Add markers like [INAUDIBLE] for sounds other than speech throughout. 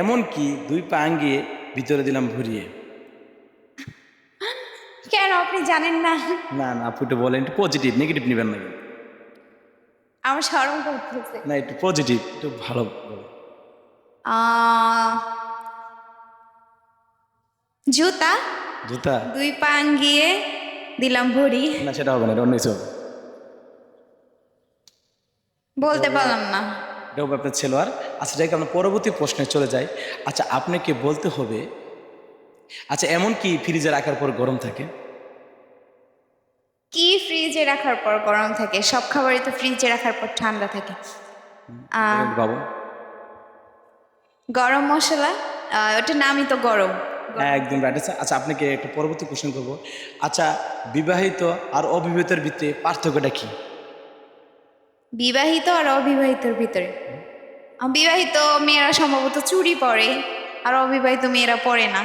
এমন কি দুই পা আঙ্গিয়ে ভিতরে দিলাম ভরিয়ে কেন আপনি জানেন না? না না আপু একটু বলেন একটু পজিটিভ নেগেটিভ নেবেন না। আমার স্মরণ করতেছে না একটু পজিটিভ একটু ভালো জুতা? জুতা? দুই পা আঙ্গিয়ে দিলাম ভরি। না সেটা হবে না অন্য কিছু বলতে পারলাম না। এটা হবে আপনার ছেলোয়ার আচ্ছা যাই আমরা পরবর্তী প্রশ্নে চলে যাই। আচ্ছা আপনাকে বলতে হবে আচ্ছা এমন কি ফ্রিজে রাখার পর গরম থাকে? কি ফ্রিজে রাখার পর গরম থাকে? সব খাবারই তো ফ্রিজে রাখার পর ঠান্ডা থাকে। বাবু। গরম মশলা ওটার নামই তো গরম। হ্যাঁ একদম রাইট আছে আচ্ছা আপনাকে একটা পরবর্তী কোশ্চেন করব। আচ্ছা বিবাহিত আর অবিবাহিতের ভিতরে পার্থক্যটা কি? বিবাহিত আর অবিবাহিতর ভিতরে। বিবাহিত মেয়েরা সম্ভবত চুরি পরে আর অবিবাহিত মেয়েরা পরে না।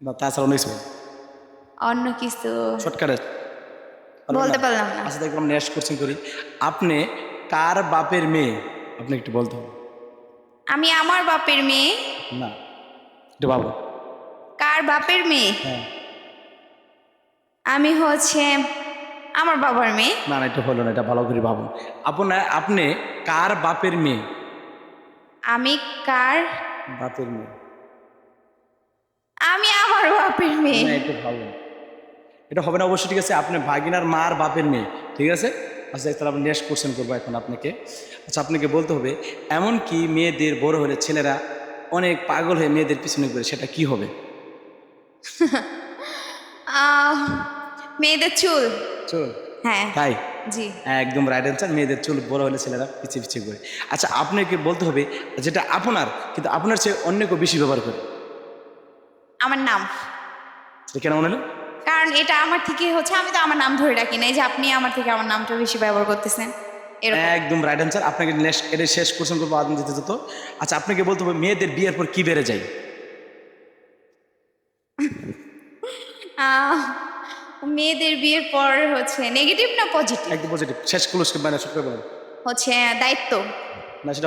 না তাছাড়া অন্য কিছু? বলেন। অন্য কিছু শর্টকাটে? বলতে পারলাম না। আচ্ছা দেখলাম নেক্সট কোশ্চেন করি আপনি কার বাপের মেয়ে? আপনি একটু বলতে। হবে আমি আমার বাপের মেয়ে? না একটু বাবু কার বাপের মেয়ে? হ্যাঁ। আমি হচ্ছে আমার বাবার মেয়ে। না না এটা হলো না এটা ভালো করে ভাবুন। আপনার আপনি কার বাপের মেয়ে? আমি কার? বাপের মেয়ে। আমি আমার বাপের মেয়ে। না একটু ভাবুন। এটা হবে না অবশ্যই ঠিক আছে আপনি ভাগিনার মার বাপের মেয়ে ঠিক আছে? আচ্ছা তাহলে আপনি নেক্সট কোশ্চেন করব এখন আপনাকে। আচ্ছা আপনাকে বলতে হবে এমন কি মেয়েদের বড় হলে ছেলেরা অনেক পাগল হয়ে মেয়েদের পিছনে করে সেটা কি হবে? [LAUGHS] মেয়েদের চুল। চল? হ্যাঁ। তাই? জি। একদম রাইট অ্যান্সার মেয়েদের চুল বড় হলে ছেলেরা পিছিয়ে পিছিয়ে করে আচ্ছা আপনাকে বলতে হবে যেটা আপনার কিন্তু আপনার চেয়ে অন্য কেউ বেশি ব্যবহার করে। আমার নাম। সেটা কেন মনে হলো? কারণ এটা আমার থেকে হচ্ছে আমি তো আমার নাম ধরে রাখি না এই যে আপনি আমার থেকে আমার নামটা বেশি ব্যবহার করতেছেন একদম রাইট অ্যান্সার আপনাকে এটা শেষ কোশ্চেন করব আদম দিতে যেত। আচ্ছা আপনাকে বলতে হবে মেয়েদের বিয়ের পর কি বেড়ে যায়? মেয়েদের বিয়ের পর হচ্ছে নেগেটিভ না পজিটিভ একদম পজিটিভ শেষ ক্লোজ মানে সব করে বলেন হচ্ছে দায়িত্ব। না সেটা